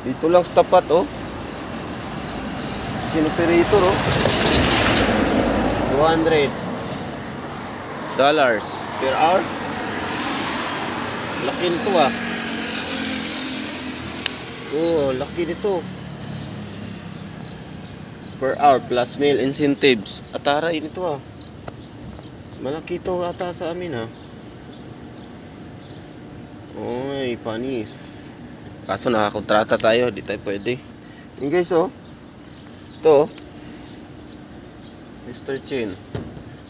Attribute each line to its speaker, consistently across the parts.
Speaker 1: Dito lang sa tapat, oh. Sinoperator, oh. 200 dollars per hour. Laki nito, ah. Oh, laki nito. Per hour plus meal incentives. Ataray nito, ah. Malaki ito ata sa amin, ah. Oy, panis. Kaso nakakontrata tayo, di tayo pwede. Yun guys, oh. Ito, oh. Mr. Chin.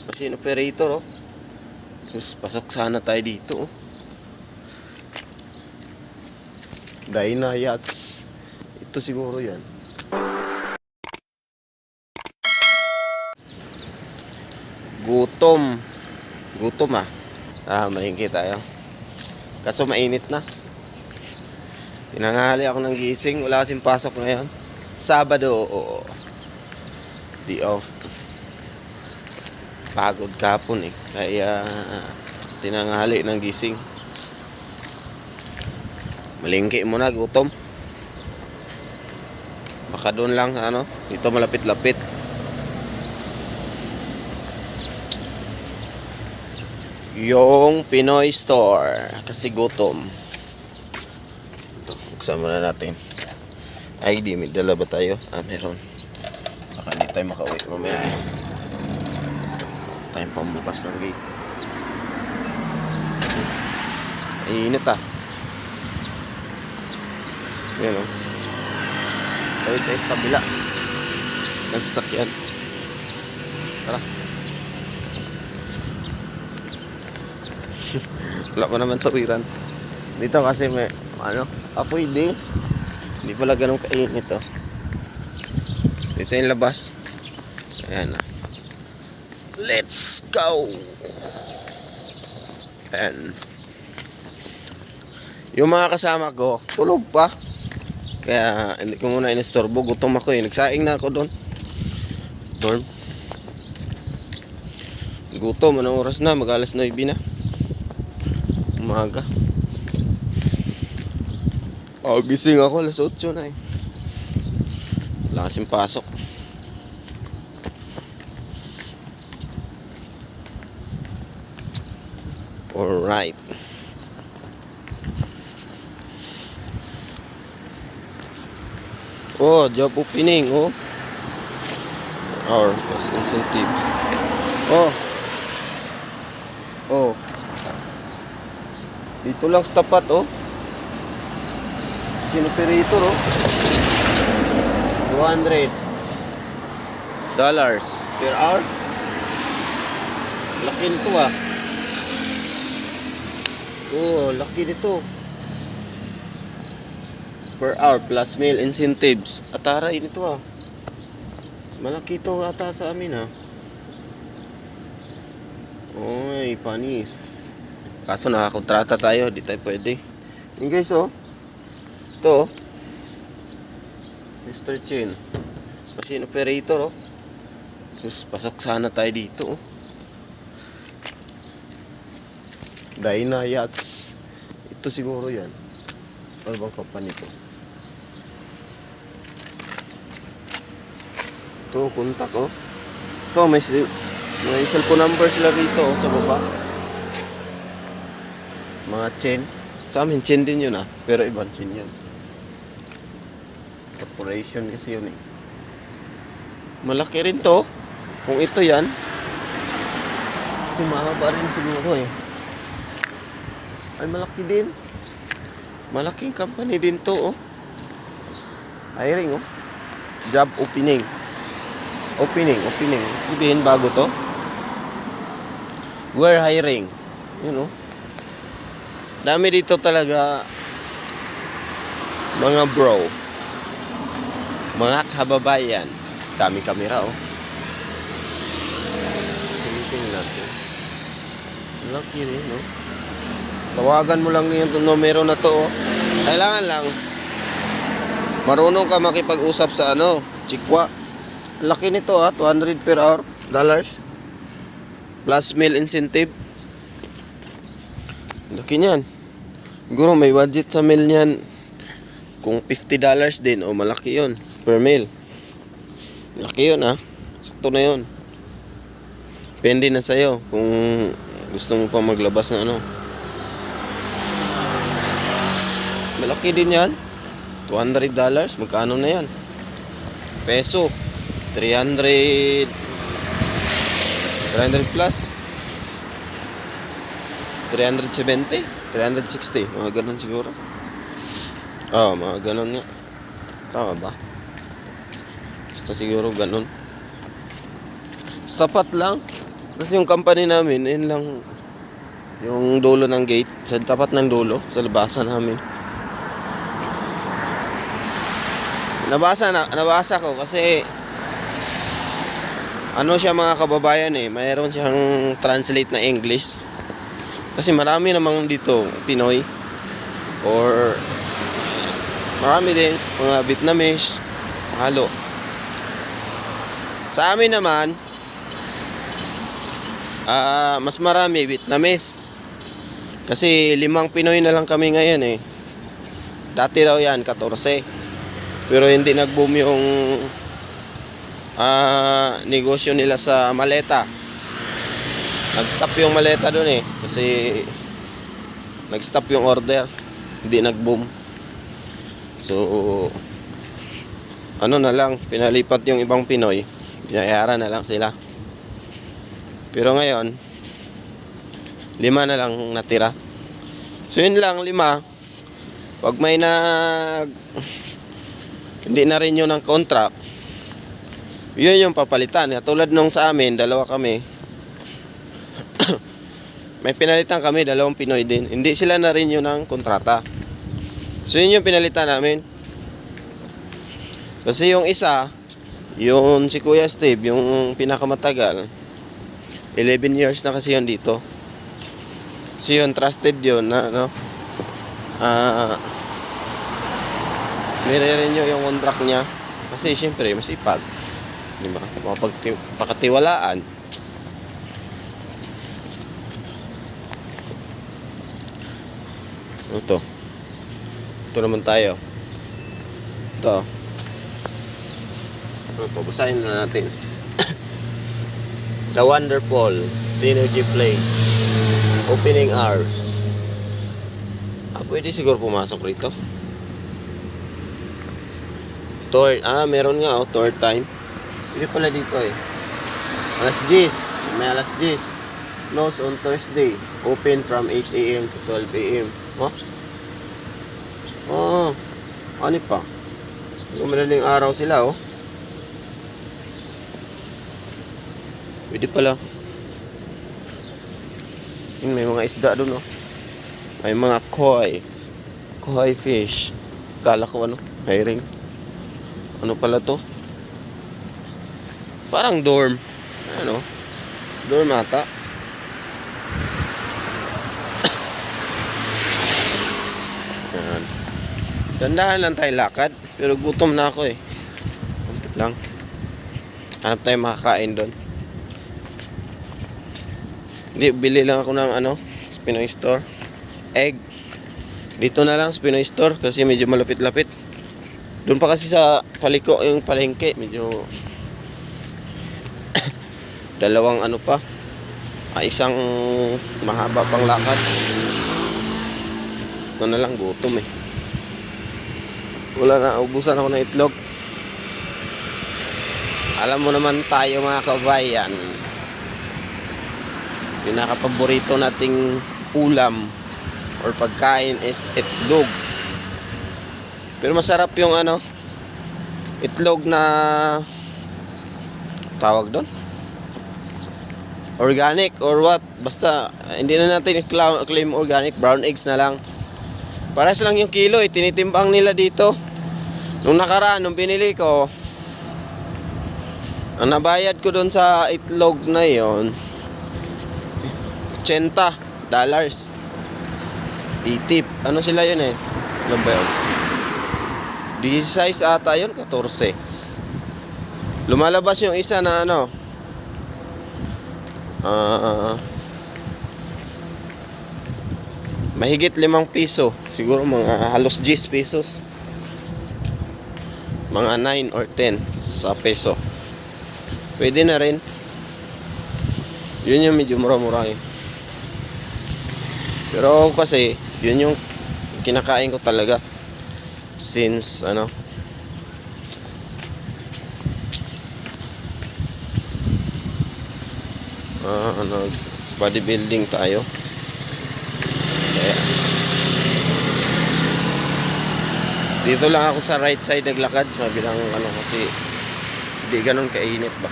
Speaker 1: Machine operator, oh. Tapos, pasok sana tayo dito, oh. Dyna Yachts. Ito siguro yan. Gutom. Gutom, ah. Ah, mahingi tayo. Kaso mainit na. Tinanghali ako ng gising. Wala kasing pasok ngayon. Sabado. oo. Di off. Pagod kapon eh. Kaya tinanghali ng gising. Malingki mo na, gutom. Baka doon lang, ano, dito malapit-lapit. Yung Pinoy Store. Kasi gutom. Buksan muna natin. ID, may dala ba tayo? Ah, meron. Baka hindi tayo makauwi mamaya. Tayong pambukas ng gate. Ay, init ah. Yan o. Tawid tayo sa kabila. Ng sasakyan. Tara. Wala pa naman tawiran. Dito kasi may, ano, apoy din. Hindi pala ganun kainit oh. Dito yung labas. Ayan na. Let's go! Ayan. Yung mga kasama ko, tulog pa. Kaya hindi ko muna inistorbo. Gutom ako eh. Nagsaing na ako doon. Dorm. Gutom. Anong oras na? Mag alas 9 na. Umaga. Oh, gising ako. Alas 8 na eh. Wala kasing pasok. Alright. Oh, job opening, oh. Or plus incentives. Oh. Oh. Dito lang sa tapat, oh. Sinoperator, oh. 200 dollars per hour. Laki nito, ah. Oh, laki nito per hour plus meal incentives. Ataray nito ah. Malaki ito ata sa amin ah. Oy, panis. Kaso nakakontrata tayo, di tayo pwede. Yun guys oh. Ito. Mr. Chin. Machine operator oh. Tapos pasok sana tayo dito oh. Dyna Yachts. Ito siguro yan. Ano bang company to? Ito, kontak oh. Ito, may, may cellphone number sila rito oh, sa baba. Mga chain. Sa amin, chain din yun ah. Pero ibang chain yun. Corporation kasi yun eh. Malaki rin to. Kung ito yan. Kasi mahaba rin siguro eh. Ay, malaki din. Malaking company din to, oh. Hiring, oh. Job opening. Opening, opening. Sabihin bago to. We're hiring. Yun, oh. Dami dito talaga mga bro. Mga kababayan. Dami kamera, oh. Tingnan natin. Laki rin, no? Tawagan mo lang yung numero na to. Oh. Kailangan lang marunong ka makipag-usap sa ano, chikwa. Laki nito ah, 200 per hour dollars. Plus meal incentive. Laki niyan. Siguro may budget sa meal niyan. Kung 50 dollars din, o malaki yun per meal. Malaki yun, ha? Sakto na yun. Depende na sa'yo kung gusto mo pa maglabas na ano. Malaki din yan. 200 dollars, magkano na yan? Peso. 300 300 plus. 370, 360, mga ganun siguro. Oo, oh, mga ganun nga. Tama ba? Basta siguro ganun. Tapat lang. Kasi yung company namin, yun lang yung dulo ng gate. Sa tapat ng dulo, sa labasan namin. Nabasa na, nabasa ko kasi ano siya mga kababayan eh, mayroon siyang translate na English. Kasi marami namang dito Pinoy or marami din mga Vietnamese, halo. Sa amin naman ah mas marami Vietnamese. Kasi limang Pinoy na lang kami ngayon eh. Dati daw yan, 14. Pero hindi nag-boom yung ah negosyo nila sa maleta. Nag-stop yung maleta doon eh kasi nag-stop yung order. Hindi nag-boom. So ano na lang, pinalipat yung ibang Pinoy. Binayaran na lang sila. Pero ngayon, lima na lang natira. So yun lang, lima. Pag may nag hindi na rin yun ng contract, yun yung papalitan. Tulad nung sa amin, dalawa kami. may pinalitan kami, dalawang Pinoy din. Hindi sila na rin yun ng kontrata. So yun yung pinalitan namin. Kasi yung isa, yung si Kuya Steve, yung pinakamatagal, 11 years na kasi yun dito. So yun, trusted yun na ano, ah, nire-renew yung contract niya. Kasi syempre, masipag. Di ba? Mapagpakatiwalaan. Ito. Ito naman tayo. Ito. Ito, basahin na natin. The Wonderful Synergy Place. Opening hours. Ah, pwede siguro pumasok rito. Tour. Ah, meron nga oh, tour time. Hindi pala dito eh. Alas 10. May alas 10. Close on Thursday. Open from 8 a.m. to 12 a.m. Oh? Oh. Ano pa? Madaling araw sila oh. Pwede pala. Yun, may mga isda doon oh. May mga koi. Koi fish. Kala ko ano, hiring. Ano pala to? Parang dorm. Ano? Dorm ata. Yan. Dandahan lang tayo lakad. Pero gutom na ako eh. Kunti lang. Hanap tayo makakain doon. Hindi, bili lang ako ng ano, Pinoy Store. Egg. Dito na lang sa Pinoy Store kasi medyo malapit-lapit. Doon pa kasi sa paliko yung palengke, medyo dalawang ano pa. Ah, isang mahaba pang lakad. Ito na lang gutom eh. Wala na, ubusan ako ng itlog. Alam mo naman tayo mga kabayan. Pinakapaborito nating ulam or pagkain is itlog. Pero masarap yung ano, itlog na tawag doon. Organic or what? Basta hindi na natin claim organic, brown eggs na lang. Pares lang yung kilo, itinitimbang nila dito. Nung nakaraan, nung binili ko, ang nabayad ko doon sa itlog na yon 80 dollars. Itip. Ano sila yun eh? Ano ba yun? 16 ata yun, 14. Lumalabas yung isa na ano. Ah. mahigit limang piso. Siguro mga halos 10 pesos. Mga 9 or 10 sa peso. Pwede na rin. Yun yung medyo mura-mura eh. Pero kasi, yun yung kinakain ko talaga. Since, ano, ah, ano, bodybuilding tayo. Dito lang ako sa right side naglakad. Sabi lang, ano, kasi, hindi ganun kainit ba.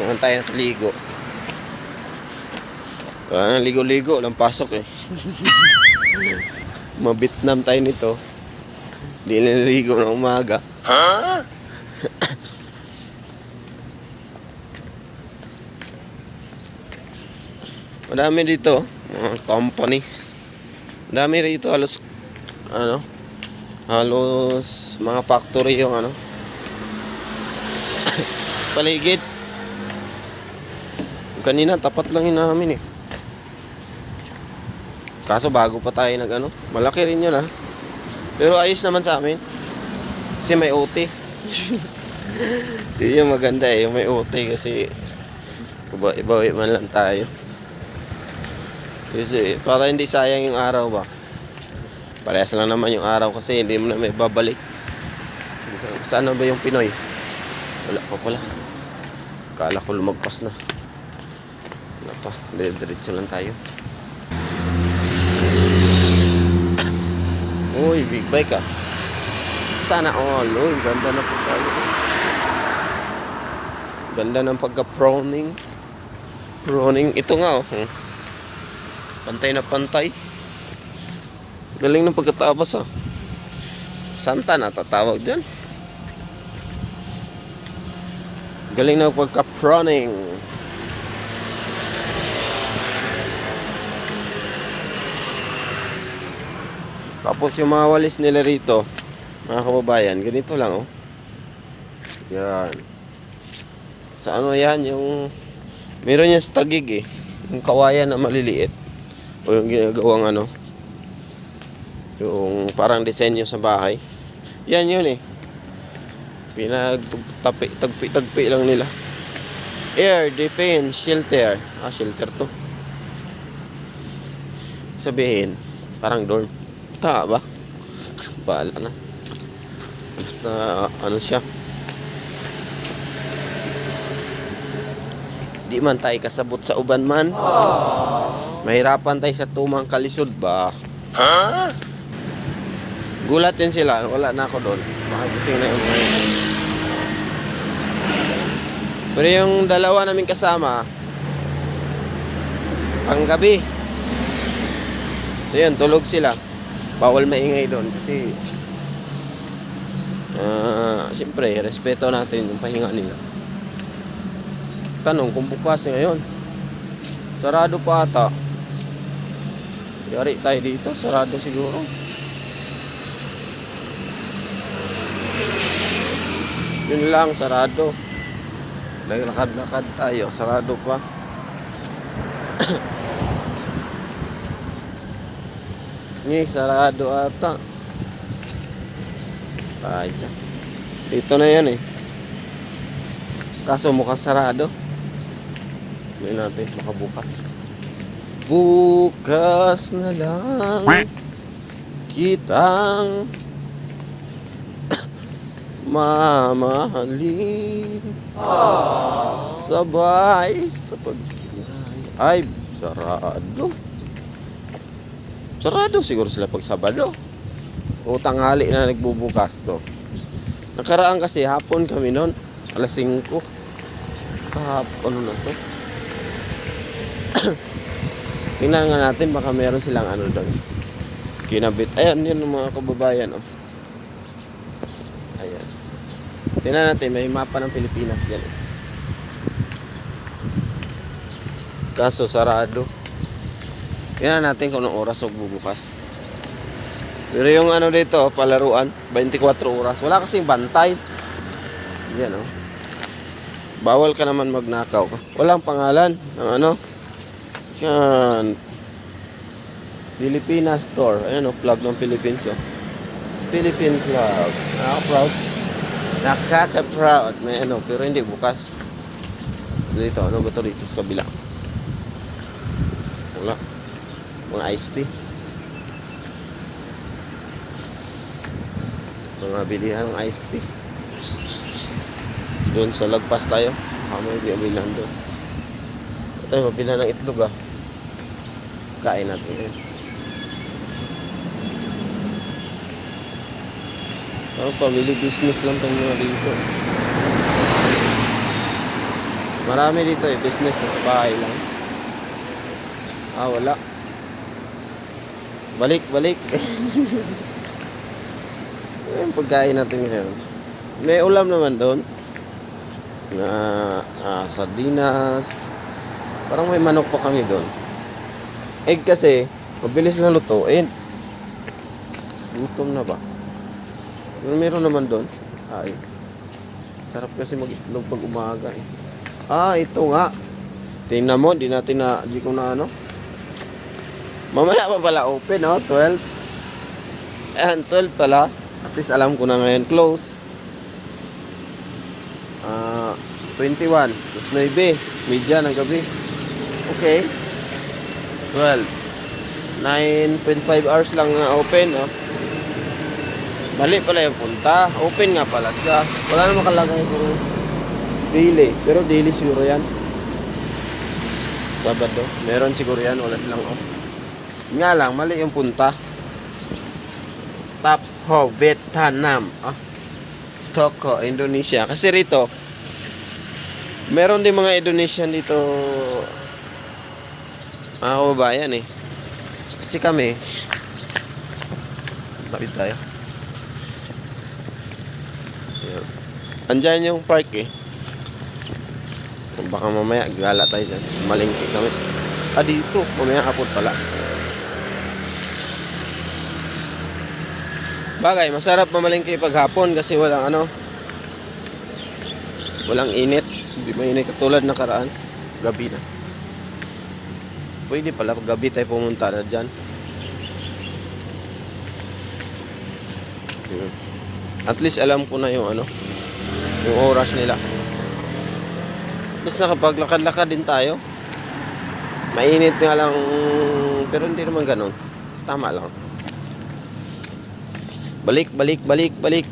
Speaker 1: Kung tayo nakaligo. Ah, ligo-ligo, lang pasok eh. Mabitnam tayo nito. Hindi naliligo ng umaga. Madami dito, mga company. Madami rito halos ano, halos mga factory yung ano. Paligid. Kanina tapat lang yun namin eh. Kaso bago pa tayo nag ano, malaki rin yun ah. Pero ayos naman sa amin. Kasi may OT. Yun yung maganda eh, yung may OT kasi iba-iba man lang tayo. Kasi para hindi sayang yung araw ba. Parehas lang naman yung araw kasi hindi mo na may babalik. Saan na ba yung Pinoy? Wala pa pala. Kala ko lumagpas na. Wala pa. Diretso lang tayo. Uy, big bike ah. Sana all. Uy, ganda na po tayo. Ganda ng pagka-proning. Proning. Ito nga oh. Hmm. Pantay na pantay. Galing ng pagkatapos ah. Santa na tatawag dyan. Galing ng pagka-proning. Tapos yung mga walis nila rito, mga kababayan, ganito lang oh. Yan. Sa ano yan, yung meron yan sa tagig eh. Yung kawayan na maliliit. O yung ginagawang ano. Yung parang disenyo sa bahay. Yan yun eh. Pinagtapi, tagpi, tagpi lang nila. Air Defense Shelter. Ah, shelter to. Sabihin, parang dorm. Tama ba? Bahala na. Basta, ano siya. Di man tayo kasabot sa uban man. Mahirapan tayo sa tumang kalisod ba? Gulat din sila. Wala na ako doon. Makagising na yung mga. Pero yung dalawa namin kasama, panggabi. So yun, tulog sila. Bawal maingay doon kasi ah, siyempre, respeto natin yung pahinga nila. Tanong kung bukas ngayon. Sarado pa ata. Yari tayo dito, sarado siguro. Yun lang, sarado. Naglakad-lakad tayo, sarado pa. Ni, sarado ata. Ay. Dito na yan eh. Kaso mukhang sarado. Tingnan natin, baka bukas. Bukas na lang kitang mamahalin sabay sa pag ay sarado. Sarado siguro sila pag sabado. O tanghali na nagbubukas to. Nakaraan kasi hapon kami noon alas 5 kahapon ano na to. Tingnan nga natin baka meron silang ano doon. Kinabit. Ayan yun mga kababayan oh. ayan tingnan natin may mapa ng Pilipinas dyan eh. kaso sarado. Tingnan natin kung anong oras bubukas pero yung ano dito palaruan 24 oras. Wala kasing bantay. Yan oh. Bawal ka naman magnakaw. Walang pangalan ng ano? Yan. Pilipinas store. Ayan oh plug ng Philippines oh. Philippine Club. Nakaka-proud. Nakaka-proud. May ano, pero hindi bukas. Dito, ano ba ito dito sa kabila? Wala. Mga iced tea. Mga bilihan ng iced tea. Doon sa lagpas tayo. Baka may biyabilan doon. Ito mabilan ng itlog ah. Kain natin ngayon. Oh, family business lang itong mga dito. Marami dito eh, business na sa bahay lang. Ah, wala. Balik, balik. Yung pagkain natin ngayon. May ulam naman doon. Na ah, sardinas. Parang may manok pa kami doon. Egg kasi, mabilis lang lutuin. Gutom na ba? Pero meron naman doon. Ay. Sarap kasi mag-itlog pag umaga eh. Ah, ito nga. Tingnan mo, di natin na, di ko na ano. Mamaya pa pala open, oh, 12. Ayan, 12 pala. At least alam ko na ngayon, close. Ah, 21. Plus 9. Media ng gabi. Okay. 12. 9.5 hours lang na open, oh. Mali pala yung punta. Open nga pala siya. Wala naman kalagay kung daily. Pero daily siguro yan. Sabado. Meron siguro yan. Wala silang off. Nga lang, mali yung punta. Tap Ho, Vietnam. Ah. Toko, Indonesia. Kasi rito, meron din mga Indonesian dito. Mga kababayan eh. Kasi kami, tapit tayo. Ayan. Andyan yung park eh. Baka mamaya gala tayo dyan. Malingki kami. Ah, dito. Mamaya hapon pala. Bagay, masarap mamalingki pag hapon kasi walang ano. Walang init. Hindi mainit katulad ng karaan. Gabi na. Pwede pala gabi tayo pumunta na dyan. At least alam ko na yung ano, yung oras nila. Least nakapaglakad-lakad din tayo. Mainit nga lang, pero hindi naman ganun. Tama lang. Balik, balik, balik, balik.